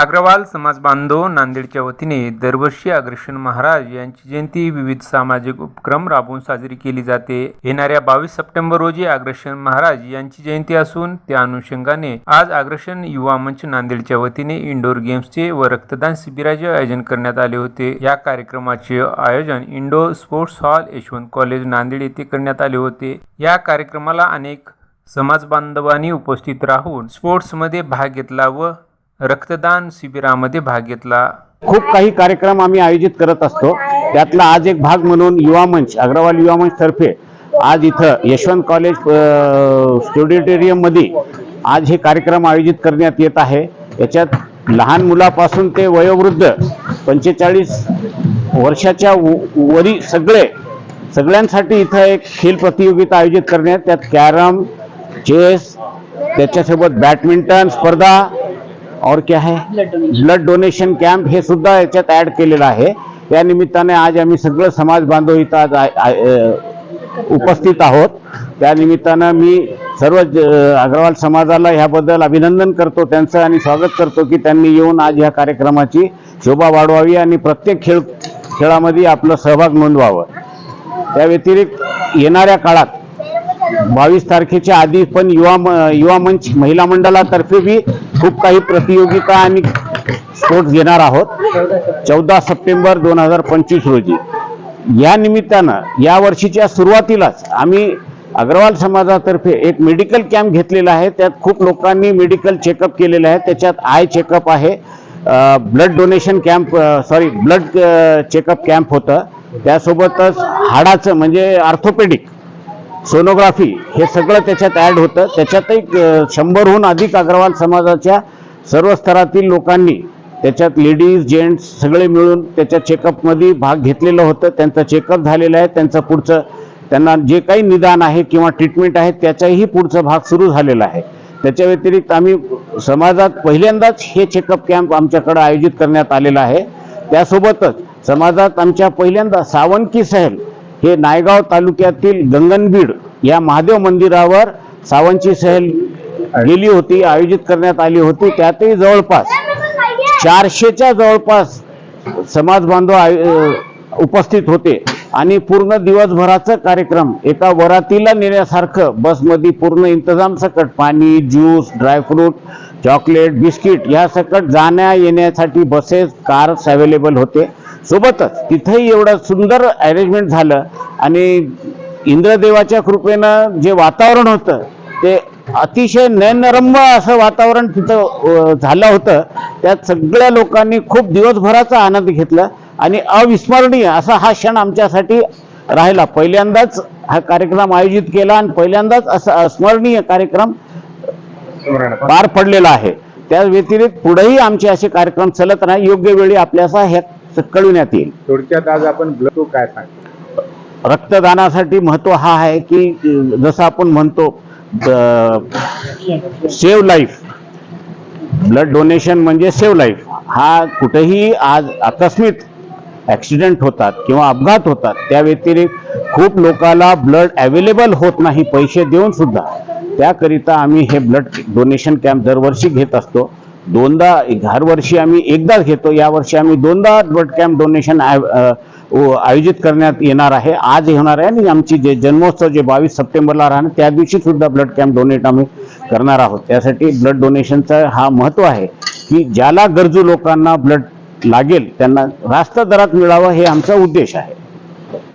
अग्रवाल समाज बांधव नांदेडच्या वतीने दरवर्षी अग्रसेन महाराज यांची जयंती विविध सामाजिक उपक्रम राबवून साजरी केली जाते. येणाऱ्या बावीस सप्टेंबर रोजी अग्रसेन महाराज यांची जयंती असून त्या अनुषंगाने आज अग्रसेन युवा मंच नांदेडच्या वतीने इंडोर गेम्सचे व रक्तदान शिबिराचे आयोजन करण्यात आले होते. या कार्यक्रमाचे आयोजन indoor sports hall Yashwant college Nanded येथे करण्यात आले होते. या कार्यक्रमाला अनेक समाज बांधवांनी उपस्थित राहून स्पोर्ट्समध्ये भाग घेतला व रक्तदान शिबिरामध्ये भाग घेतला. खूप काही कार्यक्रम आम्ही आयोजित करत असतो. त्यातला आज एक भाग म्हणून युवा मंच अग्रवाल युवा मंच तर्फे आज इथं यशवंत कॉलेज स्टुडिओटेरियममध्ये आज हे कार्यक्रम आयोजित करण्यात येत आहे. याच्यात लहान मुलापासून ते वयोवृद्ध पंचेचाळीस वर्षाच्या वरी सगळे सगळ्यांसाठी इथं एक खेळ प्रतियोगिता आयोजित करण्यात त्यात कॅरम चेस त्याच्यासोबत बॅडमिंटन स्पर्धा और क्या है? ब्लड डोनेशन कॅम्प हे सुद्धा याच्यात ऍड केलेलं आहे. या निमित्ताने आज आम्ही सगळं समाज बांधव इथं आज उपस्थित आहोत. त्या निमित्तानं मी सर्व अग्रवाल समाजाला ह्याबद्दल अभिनंदन करतो त्यांचं आणि स्वागत करतो की त्यांनी येऊन आज ह्या कार्यक्रमाची शोभा वाढवावी आणि प्रत्येक खेळ खेळामध्ये आपलं सहभाग नोंदवावं. त्या व्यतिरिक्त येणाऱ्या काळात बावीस तारखेच्या आधी पण युवा म- युवा मंच महिला मंडळातर्फे बी खूप काही प्रतियोगिता आणि स्पोर्ट्स घेणार आहोत. चौदा सप्टेंबर दोन हजार पंचवीस रोजी. या निमित्तानं या वर्षीच्या सुरुवातीलाच आम्ही अग्रवाल समाजातर्फे एक मेडिकल कॅम्प घेतलेला आहे. त्यात खूप लोकांनी मेडिकल चेकअप केलेलं आहे. त्याच्यात आय चेकअप आहे. Blood donation camp sorry blood checkup camp होतं. त्यासोबतच हाडाचं म्हणजे आर्थोपेडिक सोनोग्राफी हे सगळं त्याच्यात ॲड होतं. त्याच्यातही शंभरहून अधिक अग्रवाल समाजाच्या सर्व स्तरातील लोकांनी त्याच्यात लेडीज जेंट्स सगळे मिळून त्याच्या चेकअपमध्ये भाग घेतलेलं होतं. त्यांचं चेकअप झालेलं आहे. त्यांचं पुढचं त्यांना जे काही निदान आहे किंवा ट्रीटमेंट आहे त्याचाही पुढचा भाग सुरू झालेला आहे. त्याच्या व्यतिरिक्त आम्ही समाजात पहिल्यांदाच हे चेकअप कॅम्प आमच्याकडे आयोजित करण्यात आलेला आहे. त्यासोबतच समाजात आमच्या पहिल्यांदा सावंकी सहल हे नायगाव तालुक्यातील गंगनबीड या महादेव मंदिरावर सावंची सहल गेली होती आयोजित करण्यात आली होती. त्यातही जवळपास चारशेच्या जवळपास समाज बांधव आय- उपस्थित होते. आणि पूर्ण दिवसभराचं कार्यक्रम एका वरातीला नेण्यासारखं बसमध्ये पूर्ण इंतजाम सकट पाणी ज्यूस ड्रायफ्रूट चॉकलेट बिस्किट या सकट जाण्या येण्यासाठी बसेस कार्स अवेलेबल होते. सोबतच तिथंही एवढं सुंदर अरेंजमेंट झालं आणि इंद्रदेवाच्या कृपेनं जे वातावरण होतं ते अतिशय नयनरम्य असं वातावरण तिथं झालं होतं. त्यात सगळ्या लोकांनी खूप दिवसभराचा आनंद घेतला आणि अविस्मरणीय असा हा क्षण आमच्यासाठी राहिला. पहिल्यांदाच हा कार्यक्रम आयोजित केला आणि पहिल्यांदाच असा अस्मरणीय कार्यक्रम पार पडलेला आहे. त्या व्यतिरिक्त पुढेही आमचे असे कार्यक्रम चलत नाही योग्य वेळी आपल्याला हे कळविण्यात येईल. थोडक्यात आज आपण ब्लड काय सांगतो? रक्तदानासाठी महत्त्व हा आहे की जसं आपण म्हणतो सेव्ह लाईफ. ब्लड डोनेशन म्हणजे सेव्ह लाईफ. हा कुठेही आज आकस्मिक ॲक्सिडेंट होतात किंवा अपघात होतात त्या व्यतिरिक्त खूप लोकाला ब्लड अवेलेबल होत नाही पैसे देऊन सुद्धा. त्याकरिता आम्ही हे ब्लड डोनेशन कॅम्प दरवर्षी घेत असतो. दोनदा हर वर्षी आम्ही एकदाच घेतो. यावर्षी आम्ही दोनदा ब्लड कॅम्प डोनेशन आयोजित करण्यात येणार आहे. आज होणार आहे आणि आमची जे जन्मोत्सव जे बावीस सप्टेंबरला राहणार त्या दिवशी सुद्धा ब्लड कॅम्प डोनेट आम्ही करणार आहोत. त्यासाठी ब्लड डोनेशनचा हा महत्त्व आहे की ज्याला गरजू लोकांना ब्लड लागेल त्यांना रास्त दरात मिळावं हे आमचा उद्देश आहे.